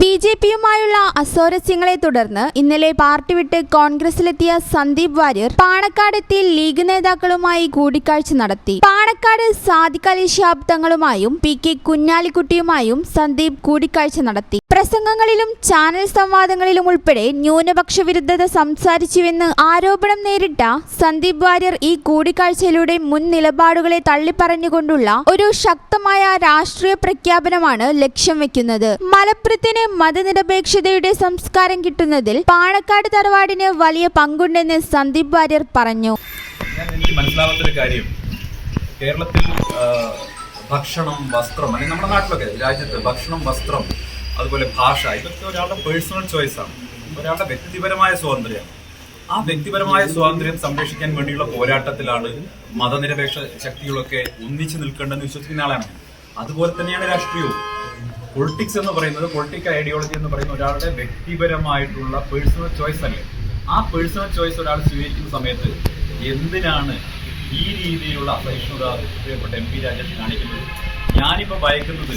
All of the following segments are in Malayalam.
ബി ജെ പിയുമായുള്ള അസ്വാരസ്യങ്ങളെ തുടർന്ന് ഇന്നലെ പാർട്ടി വിട്ട് കോൺഗ്രസിലെത്തിയ സന്ദീപ് വാര്യർ പാണക്കാടെത്തി ലീഗ് നേതാക്കളുമായി കൂടിക്കാഴ്ച നടത്തി. പാണക്കാട് സാദിഖ് അലി തങ്ങളുമായും പി കെ കുഞ്ഞാലിക്കുട്ടിയുമായും സന്ദീപ് കൂടിക്കാഴ്ച നടത്തി. പ്രസംഗങ്ങളിലും ചാനൽ സംവാദങ്ങളിലും ഉൾപ്പെടെ ന്യൂനപക്ഷ വിരുദ്ധത സംസാരിച്ചുവെന്ന് ആരോപണം നേരിട്ട സന്ദീപ് വാര്യർ ഈ കൂടിക്കാഴ്ചയിലൂടെ മുൻ നിലപാടുകളെ തള്ളിപ്പറഞ്ഞുകൊണ്ടുള്ള ഒരു ശക്തമായ രാഷ്ട്രീയ പ്രഖ്യാപനമാണ് ലക്ഷ്യം വെക്കുന്നത്. മലപ്പുറത്തിന് മതനിരപേക്ഷതയുടെ സംസ്കാരം കിട്ടുന്നതിൽ പാണക്കാട് തറവാടിന് വലിയ പങ്കുണ്ടെന്ന് സന്ദീപ് വാര്യർ പറഞ്ഞു. എനിക്ക് കാര്യം. കേരളത്തിൽ ഭക്ഷണം വസ്ത്രം അല്ലെങ്കിൽ നമ്മുടെ നാട്ടിലൊക്കെ രാജ്യത്ത് ഭക്ഷണം വസ്ത്രം അതുപോലെ ഭാഷ ഇതൊക്കെ ഒരാളുടെ പേഴ്സണൽ ചോയ്സാണ് ഒരാളുടെ വ്യക്തിപരമായ സ്വാതന്ത്ര്യം. ആ വ്യക്തിപരമായ സ്വാതന്ത്ര്യം സംരക്ഷിക്കാൻ വേണ്ടിയുള്ള പോരാട്ടത്തിലാണ് മതനിരപേക്ഷ ശക്തികളൊക്കെ ഒന്നിച്ചു നിൽക്കേണ്ടെന്ന് വിശ്വസിക്കുന്ന ആളാണ് അതുപോലെ തന്നെയാണ് രാഷ്ട്രീയവും. പൊളിറ്റിക്സ് എന്ന് പറയുന്നത് പൊളിറ്റിക്കൽ ഐഡിയോളജി എന്ന് പറയുന്ന ഒരാളുടെ വ്യക്തിപരമായിട്ടുള്ള പേഴ്സണൽ ചോയ്സ് അല്ലേ? ആ പേഴ്സണൽ ചോയ്സ് ഒരാൾ സ്വീകരിക്കുന്ന സമയത്ത് എന്തിനാണ് ഈ രീതിയിലുള്ള അസഹിഷ്ണുത പ്രിയപ്പെട്ട എം പി രാജേഷ് കാണിക്കുന്നത്? ഞാനിപ്പോൾ ഭയക്കുന്നത്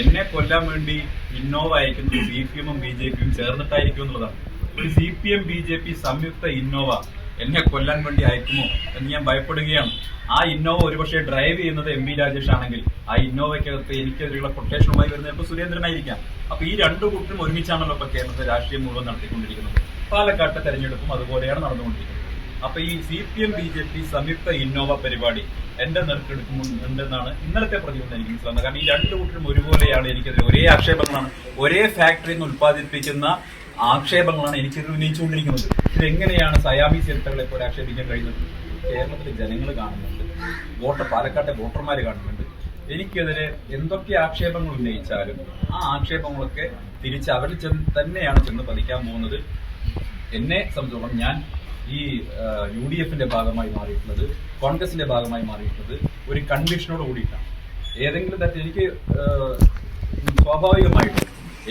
എന്നെ കൊല്ലാൻ വേണ്ടി ഇന്നോവ അയക്കുന്നത് സി പി എമ്മും ബി ജെ പിയും ചേർന്നിട്ടായിരിക്കും എന്നുള്ളതാണ്. ഒരു C P M B J P സംയുക്ത ഇന്നോവ എന്നെ കൊല്ലാൻ വേണ്ടി അയക്കുമോ എന്ന് ഞാൻ ഭയപ്പെടുകയാണ്. ആ ഇന്നോവ ഒരുപക്ഷെ ഡ്രൈവ് ചെയ്യുന്നത് എം വി രാജേഷ് ആണെങ്കിൽ ആ ഇന്നോവയ്ക്കകത്ത് എനിക്കെതിരെയുള്ള കൊട്ടേഷനുമായി വരുന്നത് ഇപ്പൊ സുരേന്ദ്രനായിരിക്കാം. അപ്പൊ ഈ രണ്ടു കൂട്ടരും ഒരുമിച്ചാണല്ലോ ഇപ്പൊ കേരളത്തെ രാഷ്ട്രീയം മുഴുവൻ നടത്തിക്കൊണ്ടിരിക്കുന്നത്. പാലക്കാട്ടെ തെരഞ്ഞെടുപ്പും അതുപോലെയാണ് നടന്നുകൊണ്ടിരിക്കുന്നത്. അപ്പൊ ഈ C P M B J P സംയുക്ത ഇന്നോവ പരിപാടി എന്റെ നെറുക്കെടുക്കുന്നുണ്ടെന്നാണ് ഇന്നലത്തെ പ്രതിബന്ധം എനിക്ക് മനസ്സിലാകുന്നത് കാരണം ഈ രണ്ടു കൂട്ടരും ഒരുപോലെയാണ് എനിക്കെതിരെ ഒരേ ആക്ഷേപങ്ങളാണ്. ഒരേ ഫാക്ടറിയിൽ നിന്ന് ആക്ഷേപങ്ങളാണ് എനിക്ക് ഉന്നയിച്ചുകൊണ്ടിരിക്കുന്നത്. ഇതെങ്ങനെയാണ് സയാമി ചരിത്രങ്ങളെ പോലെ ആക്ഷേപിക്കാൻ കഴിയുന്നത്? കേരളത്തിലെ ജനങ്ങൾ കാണുന്നുണ്ട്. വോട്ടർ പാലക്കാട്ടെ വോട്ടർമാർ കാണുന്നുണ്ട്. എനിക്കെതിരെ എന്തൊക്കെ ആക്ഷേപങ്ങൾ ഉന്നയിച്ചാലും ആ ആക്ഷേപങ്ങളൊക്കെ തിരിച്ച് അവരിൽ ചെന്ന് തന്നെയാണ് ചെന്ന് പതിക്കാൻ പോകുന്നത്. എന്നെ സംബന്ധിച്ചോളം ഞാൻ ഈ യു ഡി എഫിന്റെ ഭാഗമായി മാറിയിട്ടുള്ളത് കോൺഗ്രസിന്റെ ഭാഗമായി മാറിയിട്ടുള്ളത് ഒരു കൺവിഷനോട് കൂടിയിട്ടാണ്. ഏതെങ്കിലും തരത്തിൽ എനിക്ക് സ്വാഭാവികമായിട്ടും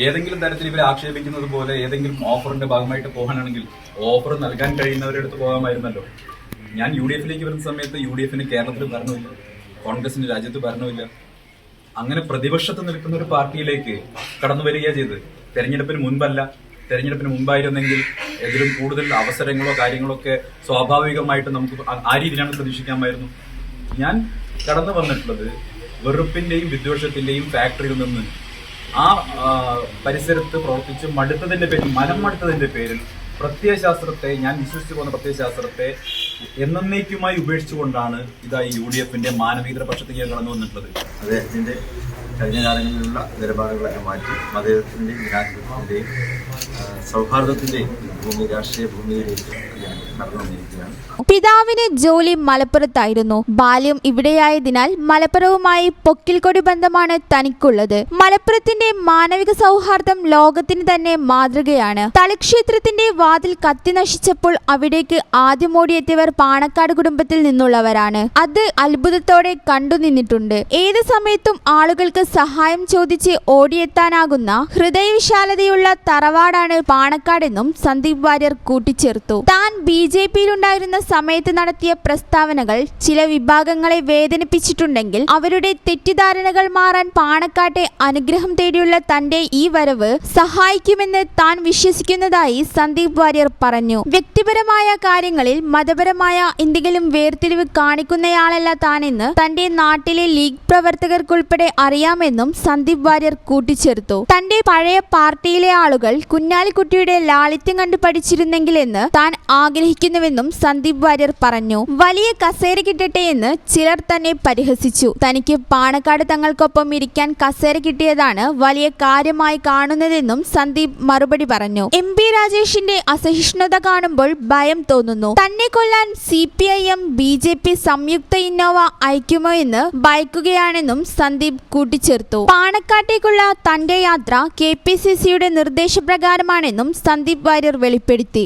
ഏതെങ്കിലും തരത്തിൽ ഇവരെ ആക്ഷേപിക്കുന്നത് പോലെ ഏതെങ്കിലും ഓഫറിന്റെ ഭാഗമായിട്ട് പോകാനാണെങ്കിൽ ഓഫർ നൽകാൻ കഴിയുന്നവരുടെ അടുത്ത് പോകാമായിരുന്നല്ലോ. ഞാൻ യു ഡി എഫിലേക്ക് വരുന്ന സമയത്ത് യു ഡി എഫിന് കേരളത്തിൽ ഭരണമില്ല. കോൺഗ്രസിന് രാജ്യത്ത് ഭരണമില്ല. അങ്ങനെ പ്രതിപക്ഷത്ത് നിൽക്കുന്ന ഒരു പാർട്ടിയിലേക്ക് കടന്നു വരിക ചെയ്ത്. തെരഞ്ഞെടുപ്പിന് മുൻപല്ല. തെരഞ്ഞെടുപ്പിന് മുമ്പായിരുന്നെങ്കിൽ എതിലും കൂടുതൽ അവസരങ്ങളോ കാര്യങ്ങളോ ഒക്കെ സ്വാഭാവികമായിട്ട് നമുക്ക് ആ രീതിയിലാണ് പ്രതീക്ഷിക്കാമായിരുന്നു. ഞാൻ കടന്നു വന്നിട്ടുള്ളത് വെറുപ്പിന്റെയും വിദ്വേഷത്തിന്റെയും ഫാക്ടറിയിൽ നിന്ന് ആ പരിസരത്ത് പ്രവർത്തിച്ച് മടുത്തതിന്റെ പേരിൽ മനം മടുത്തതിന്റെ പേരിൽ പ്രത്യയശാസ്ത്രത്തെ ഞാൻ വിശ്വസിച്ചു പോകുന്ന പ്രത്യയശാസ്ത്രത്തെ എന്നേക്കുമായി ഉപേക്ഷിച്ചുകൊണ്ടാണ് ഇതാ ഈ യു ഡി എഫിന്റെ മാനവീതര പക്ഷത്തേക്ക് കടന്നു വന്നിട്ടുള്ളത്. അദ്ദേഹത്തിന്റെ കഴിഞ്ഞ കാലങ്ങളിലുള്ള നിലപാടുകളൊക്കെ മാറ്റി അദ്ദേഹത്തിന്റെയും ജനാധിപത്യത്തിന്റെയും സൗഹാർദ്ദത്തിന്റെയും ഭൂമി രാഷ്ട്രീയ ഭൂമിയിലേക്ക് പിതാവിന് ജോലി മലപ്പുറത്തായിരുന്നു. ബാല്യം ഇവിടെയായതിനാൽ മലപ്പുറവുമായി പൊക്കിൽക്കൊടി ബന്ധമാണ് തനിക്കുള്ളത്. മലപ്പുറത്തിന്റെ മാനവിക സൗഹാർദ്ദം ലോകത്തിന് തന്നെ മാതൃകയാണ്. തളിക്ഷേത്രത്തിന്റെ വാതിൽ കത്തി നശിച്ചപ്പോൾ അവിടേക്ക് ആദ്യം ഓടിയെത്തിയവർ പാണക്കാട് കുടുംബത്തിൽ നിന്നുള്ളവരാണ്. അത് അത്ഭുതത്തോടെ കണ്ടുനിന്നിട്ടുണ്ട് ഏത് സമയത്തും ആളുകൾക്ക് സഹായം ചോദിച്ച് ഓടിയെത്താനാകുന്ന ഹൃദയവിശാലതയുള്ള തറവാടാണ് പാണക്കാടെന്നും സന്ദീപ് വാര്യർ കൂട്ടിച്ചേർത്തു. താൻ ബി ജെ പിയിലുണ്ടായിരുന്ന സമയത്ത് നടത്തിയ പ്രസ്താവനകൾ ചില വിഭാഗങ്ങളെ വേദനിപ്പിച്ചിട്ടുണ്ടെങ്കിൽ അവരുടെ തെറ്റിദ്ധാരണകൾ മാറാൻ പാണക്കാട്ടെ അനുഗ്രഹം തേടിയുള്ള തന്റെ ഈ വരവ് സഹായിക്കുമെന്ന് താൻ വിശ്വസിക്കുന്നതായി സന്ദീപ് വാര്യർ പറഞ്ഞു. വ്യക്തിപരമായ കാര്യങ്ങളിൽ മതപരമായ എന്തെങ്കിലും വേർതിരിവ് കാണിക്കുന്നയാളല്ല താനെന്ന് തന്റെ നാട്ടിലെ ലീഗ് പ്രവർത്തകർക്കുൾപ്പെടെ അറിയാമെന്നും സന്ദീപ് വാര്യർ കൂട്ടിച്ചേർത്തു. തന്റെ പഴയ പാർട്ടിയിലെ ആളുകൾ കുഞ്ഞാലിക്കുട്ടിയുടെ ലാളിത്യം കണ്ടു പഠിച്ചിരുന്നെങ്കിലെന്ന് താൻ ആഗ്രഹിക്കുന്നുവെന്നും സന്ദീപ് വാര്യർ പറഞ്ഞു. വലിയ കസേര കിട്ടട്ടെ എന്ന് ചിലർ തന്നെ പരിഹസിച്ചു. തനിക്ക് പാണക്കാട് തങ്ങൾക്കൊപ്പം ഇരിക്കാൻ കസേര കിട്ടിയതാണ് വലിയ കാര്യമായി കാണുന്നതെന്നും സന്ദീപ് മറുപടി പറഞ്ഞു. എം പി രാജേഷിന്റെ അസഹിഷ്ണുത കാണുമ്പോൾ ഭയം തോന്നുന്നു. തന്നെ കൊല്ലാൻ C P I M B J P സംയുക്ത ഇന്നോവ അയക്കുമോ എന്ന് ഭയക്കുകയാണെന്നും സന്ദീപ് കൂട്ടിച്ചേർത്തു. പാണക്കാട്ടേക്കുള്ള തന്റെ യാത്ര കെ പി സി സിയുടെ നിർദ്ദേശപ്രകാരമാണെന്നും സന്ദീപ് വാര്യർ വെളിപ്പെടുത്തി.